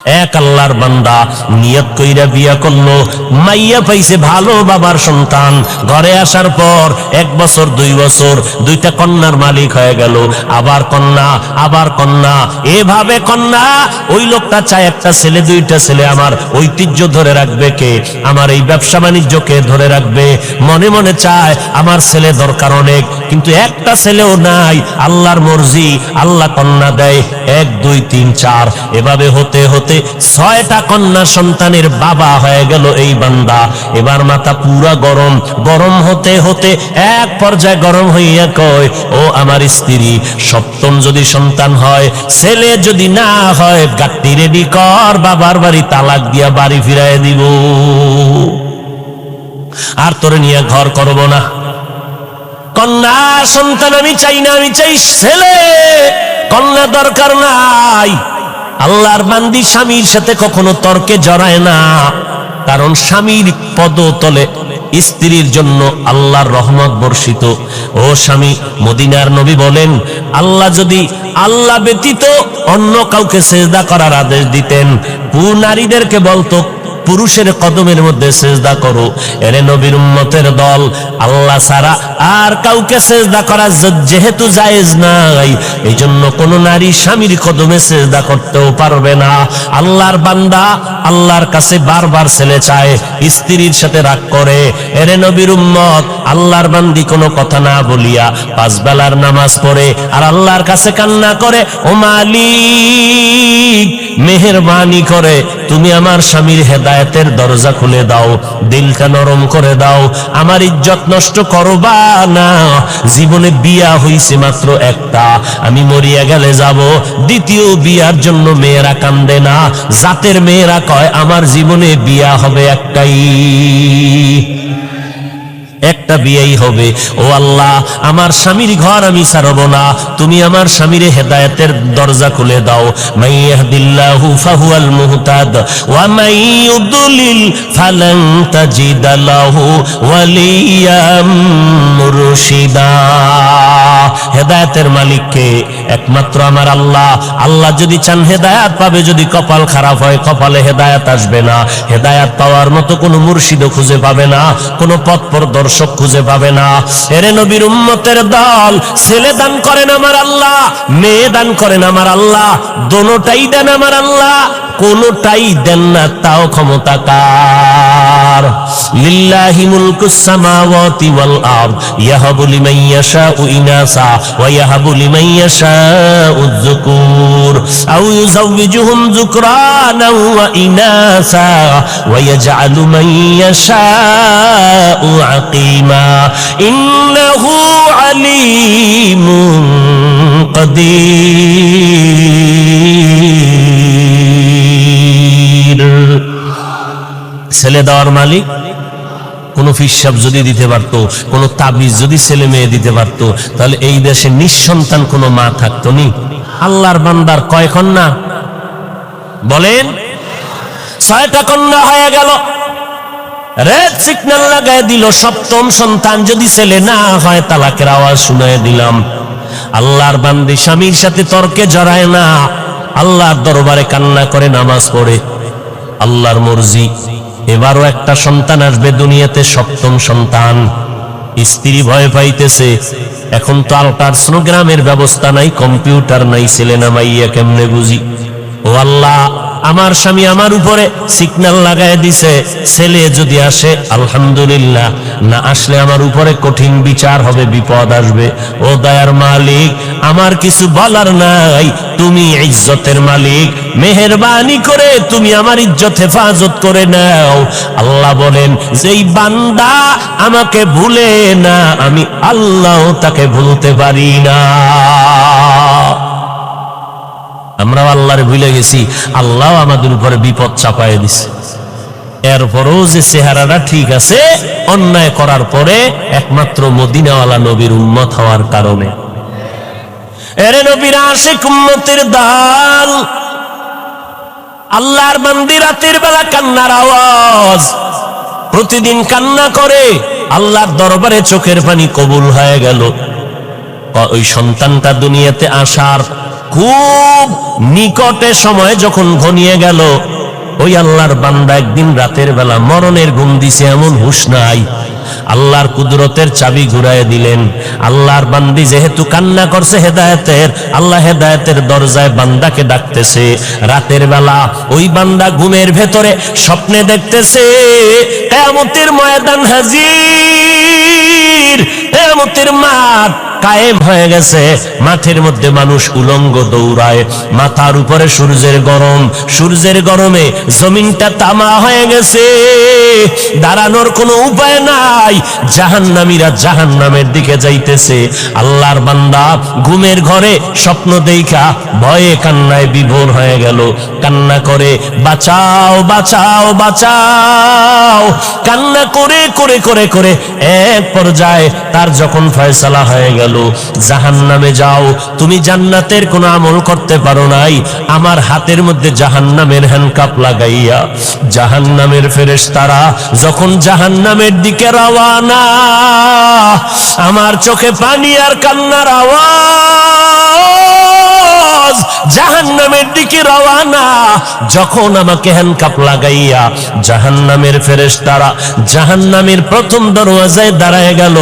এক আল্লাহর বান্দা নিয়ত কইরা বিয়া করল, মাইয়া পাইছে ভালো বাবার সন্তান। ঘরে আসার পর এক বছর, দুই বছর, দুইটা কন্যার মালিক হয়ে গেল। আবার কন্যা আবার কন্যা। এভাবে কন্যা, ওই লোকটা চায় একটা ছেলে, দুইটা ছেলে আমার ঐতিহ্য ধরে রাখবে কে? আমার এই ব্যবসা বাণিজ্যকে ধরে রাখবে? মনে মনে চায়, আমার ছেলে দরকার অনেক। কিন্তু একটা ছেলেও নাই, আল্লাহর মর্জি, আল্লাহ কন্যা দেয়, এক, দুই, তিন, চার। এভাবে হতে হতে ছয়টা কন্যা সন্তানের বাবা হয়ে গেল এই বান্দা। এবার মাথা পুরা গরম। গরম হতে হতে এক পর্যায়ে গরম হইয়া কয়, ও আমার স্ত্রী, সপ্তম যদি সন্তান হয়, ছেলে যদি না হয় গাট্টি রেডি কর, বাবার বাড়ি তালাক দিয়া বাড়ি ফিরাই দিব। আর তোরে নিয়ে ঘর করব না। কন্যা সন্তান আমি চাই না, আমি চাই ছেলে। কন্যা দরকার নাই। আল্লাহর বান্দি স্বামীর সাথে কখনো তর্কে জড়ায় না। কারণ স্বামীর পদতলে স্ত্রীর জন্য আল্লাহর রহমত বর্ষিত। ও স্বামী, মদিনার নবী বলেন, আল্লাহ যদি আল্লাহ ব্যতীত অন্য কাউকে সেজদা করার আদেশ দিতেন পু নারীদেরকে বলতো পুরুষের কদমের মধ্যে সেজদা করো। এরে নবীর উম্মতের দল, আল্লাহ ছাড়া আর কাউকে সেজদা করা যেহেতু জায়েজ নাই এই জন্য কোন নারী স্বামীর কদমে সেজদা করতেও পারবে না। আল্লাহর বান্দা আল্লাহর কাছে বারবার ছেলে চায়, স্ত্রীর সাথে রাগ করে। এরে নবীর উম্মত, আল্লাহর বান্দি কোনো কথা না বলিয়া পাঁচ বেলার নামাজ পড়ে আর আল্লাহর কাছে কান্না করে, ও মালিক, মেহেরবানি করে। তুমি আমার স্বামীর হেদায়তের দরজা খুলে দাও, দিলটা নরম করে দাও, আমার ইজ্জত নষ্ট করবা না। জীবনে বিয়া হইছে মাত্র একটা, আমি মরিয়া গেলে যাব, দ্বিতীয় বিয়ার জন্য মেয়েরা কান্দে না, জাতের মেয়েরা কয়, আমার জীবনে বিয়া হবে একটাই। একটা বিয়েই হবে। ও আল্লাহ, আমার স্বামীর ঘর আমি ছাড়ব না। তুমি আমার স্বামীর হেদায়েতের দরজা খুলে দাও। মাইয়াহদিল্লাহু ফাহুয়াল মুহতাদ হেদায়েতের মালিককে একমাত্র আমার আল্লাহ। আল্লাহ যদি চান হেদায়াত পাবে, যদি কপাল খারাপ হয়, কপালে হেদায়াত আসবে না। হেদায়াত পাওয়ার মতো কোনো মুর্শিদও খুঁজে পাবে না, কোনো পথ দর্শক খুঁজে পাবে না। এরে নবীর উম্মতের দল, ছেলে দান করেন আমার আল্লাহ, মেয়ে দান করেন আমার আল্লাহ, দোনোটাই দেন আমার আল্লাহ, কোনোটাই দেন না, তাও ক্ষমতা কার? লিল্লাহি মুলকুস সামাওয়াতি ওয়াল আরদ, ইয়াহাবু লিমান ইয়াশাউ ইনাসা, ওয়া ইয়াহাবু লিমান ইয়াশাউ যুকুর। আও ইউযাওবিজুহুম যুকরানা ওয়া ইনাসা, ওয়া ইয়াজআলু মান ইয়াশাউ ইন্নাহু আলিমুন কদির। ছেলে দেওয়ার মালিক, কোন ফিসাব যদি দিতে পারত, কোন তাবিজ যদি ছেলে মেয়ে দিতে পারত, তাহলে এই দেশে নিঃসন্তান কোন মা থাকতো নি। আল্লাহর বান্দার কয় কন্যা? বলেন, ছয়টা কন্যা হয়ে গেল। রেড সিগন্যাল লাগায় দিল, সপ্তম সন্তান যদি ছেলে না হয়, তালাকের আওয়াজ শুনায় দিলাম। আল্লাহর বান্দি স্বামীর সাথে তর্কে জড়ায় না। আল্লাহর দরবারে কান্না করে নামাজ পড়ে। আল্লাহর মর্জি। এবারও একটা সন্তান আসবে দুনিয়াতে, সপ্তম সন্তান। স্ত্রী ভয় পাইতেছে। এখন তো আলট্রাসোনোগ্রামের ব্যবস্থা নাই, কম্পিউটার নাই, ছেলে না মাইয়া কেমনে বুঝি? ও আমার স্বামী আমার উপরে দিছে, ছেলে যদি আসে, আলহামদুলিল্লাহ, না আসলে আমার উপরে কঠিন বিচার হবে, বিপদ আসবে। ও দয়ার মালিক, আমার কিছু বলার নাই, তুমি ইজ্জতের মালিক, মেহেরবানি করে তুমি আমার ইজ্জত হেফাজত করে নাও। আল্লাহ বলেন, যেই বান্দা আমাকে ভুলে না, আমি আল্লাহ তাকে ভুলতে পারি না। আমরা আল্লাহরে ভুলে গেছি আল্লাহ আমাদের উপরে বিপদ চাপায় দিছে। এরপরও যে চেহারাটা ঠিক আছে, অন্যায় করার পরে একমাত্র মদিনাওয়ালা নবীর উম্মত হওয়ার কারণে। এরে নবীর আশেক উম্মতের দাল, আল্লাহর বান্দি রাতের বেলা কান্নার আওয়াজ, প্রতিদিন কান্না করে, আল্লাহর দরবারে চোখের পানি কবুল হয়ে গেল। ওই সন্তানটা দুনিয়াতে আসার খুব নিকটে সময় যখন ঘনিয়ে গেল, ওই আল্লাহর বান্দা একদিন রাতের বেলা মরণের ঘুম দিছে এমন হুশ নাই। আল্লাহর কুদরতের চাবি ঘুরায় দিলেন। আল্লাহর বান্দি যেহেতু কান্না করছে হেদায়তের, আল্লাহ হেদায়তের দরজায় বান্দাকে ডাকতেছে। রাতের বেলা ওই বান্দা ঘুমের ভেতরে স্বপ্নে দেখতেছে, কেয়ামতের ময়দান হাজির, কেয়ামতের মাঠ কায়েম হয়ে গেছে। মাঠের মধ্যে মানুষ উলঙ্গ দৌড়ায়। মাথার উপরে সূর্যের গরম। সূর্যের গরমে জমিনটা তামা হয়ে গেছে। দাঁড়ানোর কোনো উপায় নাই। জাহান্নামীরা জাহান্নামের দিকে যাইতেছে। আল্লাহর বান্দা ঘুমের ঘরে স্বপ্ন দেখা ভয়ে কান্নায় বিভোর হয়ে গেল। কান্না করে, বাঁচাও বাঁচাও বাঁচাও। কান্না করে করে করে করে এক পর্যায়ে তার যখন ফয়সালা হয়ে গেল জাহান নামে যাও। তুমি জান্নাতের কোন আমল করতে পারো নাই। আমার হাতের মধ্যে জাহান নামের হ্যান্ডকাপ লাগাইয়া জাহান নামের ফেরেস তারা যখন জাহান নামের দিকে রওয়ানা, আমার চোখে পানি আর কান্নার আওয়াজ। জাহান্নামের দিকে রওয়ানা। যখন আমাকে হ্যান্ডকাপ লাগাইয়া জাহান্নামের ফেরেশতারা জাহান্নামের প্রথম দরওয়াজায় দাঁড়ায় গেল,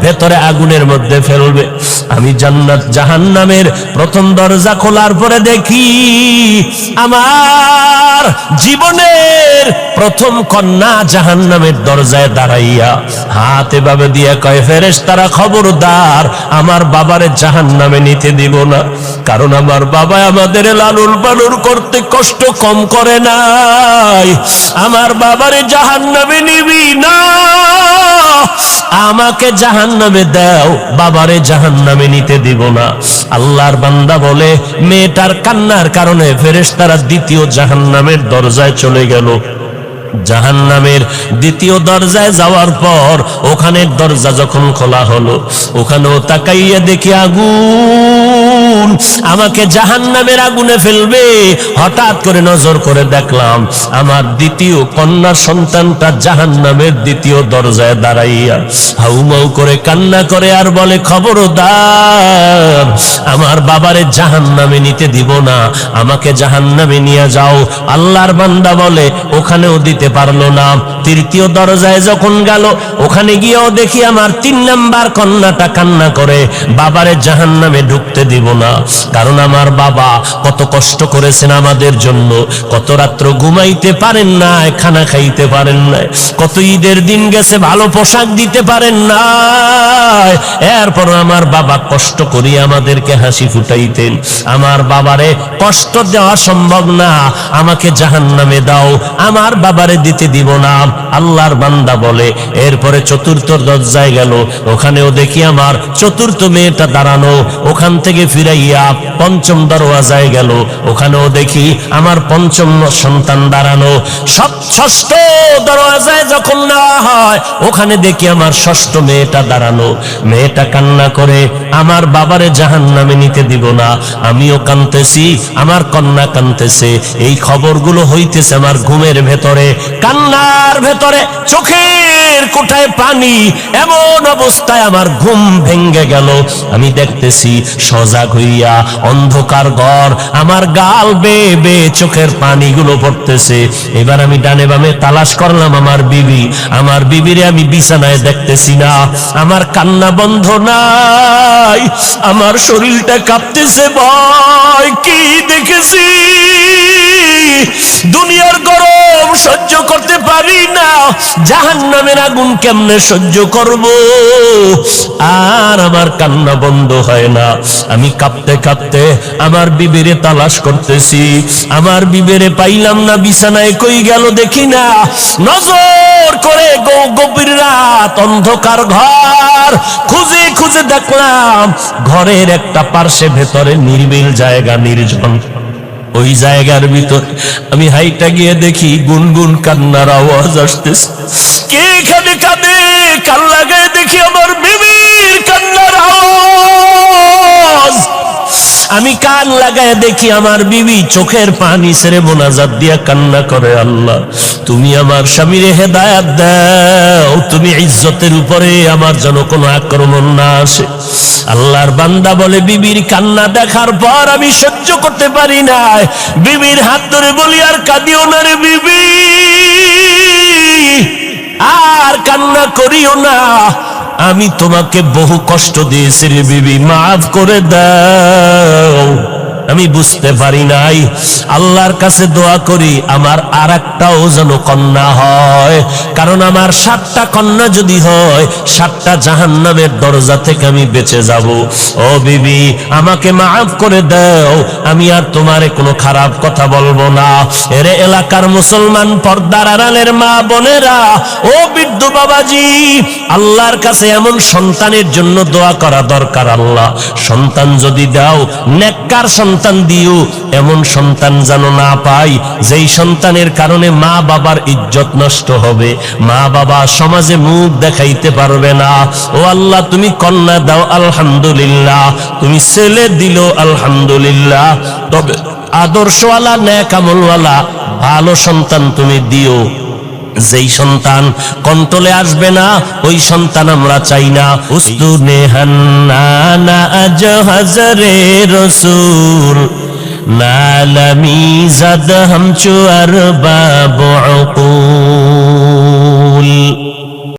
ভেতরে আগুনের মধ্যে ফেলবে। আমি জান্নাত জাহান্নামের প্রথম দরজা খোলার পরে দেখি আমার জীবনের প্রথম কন্যা জাহান্নামের দরজায় দাঁড়াইয়া হাত এভাবে দিয়ে কয় ফেরেস তারা খবরদার, আমার বাবারে জাহান্নামে নিতে দিব না, কারণ আমার বাবা আমাদের লালন পালন করতে কষ্ট কম করে নাই। আমার বাবারে জাহান নামে নিবি না, আমাকে জাহান নামে দাও, বাবারে জাহান নামে নিতে দিব না। আল্লাহর বান্দা বলে, মেয়েটার কান্নার কারণে ফেরেশতারা দ্বিতীয় জাহান নামের দরজায় চলে গেল। জাহান নামের দ্বিতীয় দরজায় যাওয়ার পর ওখানের দরজা যখন খোলা হলো, ওখানেও তাকাইয়া দেখি আগুন। আমাকে জাহান নামের আগুনে ফেলবে। হঠাৎ করে নজর করে দেখলাম, আমার দ্বিতীয় কন্যা সন্তানটা জাহান নামের দ্বিতীয় দরজায় দাঁড়াইয়া হাউমাউ করে কান্না করে আর বলে, খবরদার, আমার বাবারে জাহান নামে নিতে দিব না, আমাকে জাহান নামে নিয়ে যাও। আল্লাহর বান্দা বলে, ওখানেও দিতে পারল না। তৃতীয় দরজায় যখন গেল, ওখানে গিয়েও দেখি আমার তিন নাম্বার কন্যাটা কান্না করে, বাবারে জাহান নামে ঢুকতে দিব না। কারণ আমার বাবা কত কষ্ট করেছেন আমাদের জন্য। কত রাত্র ঘুমাইতে পারেন না, খানা খাইতে পারেন না। কত ঈদের দিন গেছে, ভালো পোশাক দিতে পারেন না। এরপর আমার বাবা কষ্ট করি আমাদেরকে হাসি ফুটাইতেন। আমার বাবারে কষ্ট দেওয়া সম্ভব না, আমাকে জাহান নামে দাও, আমার বাবারে দিতে দিব না। আল্লাহর বান্দা বলে, এরপরে চতুর্থ দরজায় গেল। ওখানেও দেখি আমার চতুর্থ মেয়েটা দাঁড়ানো, ওখান থেকে ফিরাইয়া পঞ্চম দরওয়াজায় গেল। ওখানেও দেখি আমার পঞ্চম সন্তান দাঁড়ানো। ষষ্ঠ দরওয়াজায় যখন নেওয়া হয়, ওখানে দেখি আমার ষষ্ঠ মেয়েটা দাঁড়ানো। মেয়েটা কান্না করে, আমার বাবারে জাহান নামে নিতে দিব না। আমিও কানতেছি আমার কন্যা কানতেছে এই খবরগুলো হইতেছে আমার ঘুমের ভেতরে। কান্নার ভেতরে চোখের কোঠায় পানি। এমন অবস্থায় আমার ঘুম ভেঙ্গে গেল। আমি দেখতেছি সজাগ হইয়া অন্ধকার ঘর, আমার গাল বে বে চোখের পানিগুলো পড়তেছে। এবার আমি ডানে বামে তালাশ করলাম, আমার বিবি, আমার বিবিরে আমি বিছানায় দেখতেছি না, আমার কান্না বন্ধ নাই, আমার শরীরটা কাঁপতেছে, ভয়, কি দেখেছি? দুনিয়ার গরম সহ্য করতে পারি না। জাহান নামের আগুন কেমনে সহ্য করব? আর আমার কান্না বন্ধ হয় না। আমি কাঁপতে কাঁপতে আমার বিবেরে তালাশ করতেছি। আমার বিবেরে পাইলাম না, বিছানায় কই গেল দেখি না। নজর করে গো গভীর রাত, অন্ধকার ঘর। খুঁজে খুঁজে দেখলাম, ঘরের একটা পার্শ্বে ভেতরে নির্বিল জায়গা নির্জন। ওই জায়গার ভিতর আমি হাইটা গিয়ে দেখি গুনগুন কান্নার আওয়াজ আসতেছে। কে এখানে কাঁদে? কান লাগায় আমি কান লাগায় দেখি আমার বিবি চোখের পানি ছেড়ে মোনাজাত দিয়া কান্না করে, আল্লাহ, তুমি আমার স্বামীর হেদায়াত দাও, তুমি ইজ্জতের উপরে আমার যেন কোনো আক্রমণ না আসে। আল্লাহর বান্দা বলে, বিবির কান্না দেখার পর আমি সহ্য করতে পারি না বিবির হাত ধরে বলি, আর কাঁদিও না রে বিবি। আর কান্না করিও না। আমি তোমাকে বহু কষ্ট দিয়েছি রে বিবি মাফ করে দাও। আমি বুঝতে পারি নাই। আল্লাহর কাছে দোয়া করি, আমার আর একটাও যেন কন্যা হয়। কারণ আমার সাতটা কন্যা যদি হয়, সাতটা জাহান্নামের দরজা থেকে আমি বেঁচে যাব। ও বিবি, আমাকে মাফ করে দাও। আমি আর তোমারে কোনো খারাপ কথা বলব না। এরে এলাকার মুসলমান পর্দার আড়ালের মা বোনেরা, ও বৃদ্ধ বাবাজি, আল্লাহর কাছে এমন সন্তানের জন্য দোয়া করা দরকার আল্লাহ। সন্তান যদি দাও, নেককার সন্তান দিও, এমন সন্তান যেন না পাই, যেই সন্তানের কারণে মা বাবার ইজ্জত নষ্ট হবে। মা বাবা সমাজে মুখ দেখাইতে পারবে না। ও আল্লাহ, তুমি কন্যা দাও, আলহামদুলিল্লাহ। তুমি ছেলে দিল, আলহামদুলিল্লাহ। তবে আদর্শওয়ালা ন্যাক আমলওয়ালা ভালো সন্তান তুমি দিও। যেই সন্তান কন্ট্রোলে আসবে না, ওই সন্তান আমরা চাই না। উস্তু হান্না আজ হাজরে রসুল, নালামি জাদ হামচু আর বাবুল